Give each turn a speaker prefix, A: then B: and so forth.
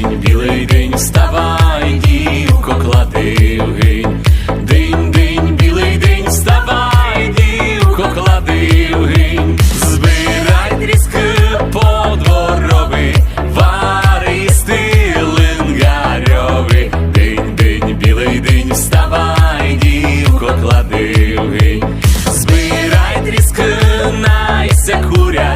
A: день, білий день, вставай, дівко, клади в гинь. День, день, білий день, вставай, дівко, клади в гинь. Збирай різки подвороби, вари стилингарьови. День, день, білий день, вставай, дівко, клади в гинь. Збирай тріски, найся куря.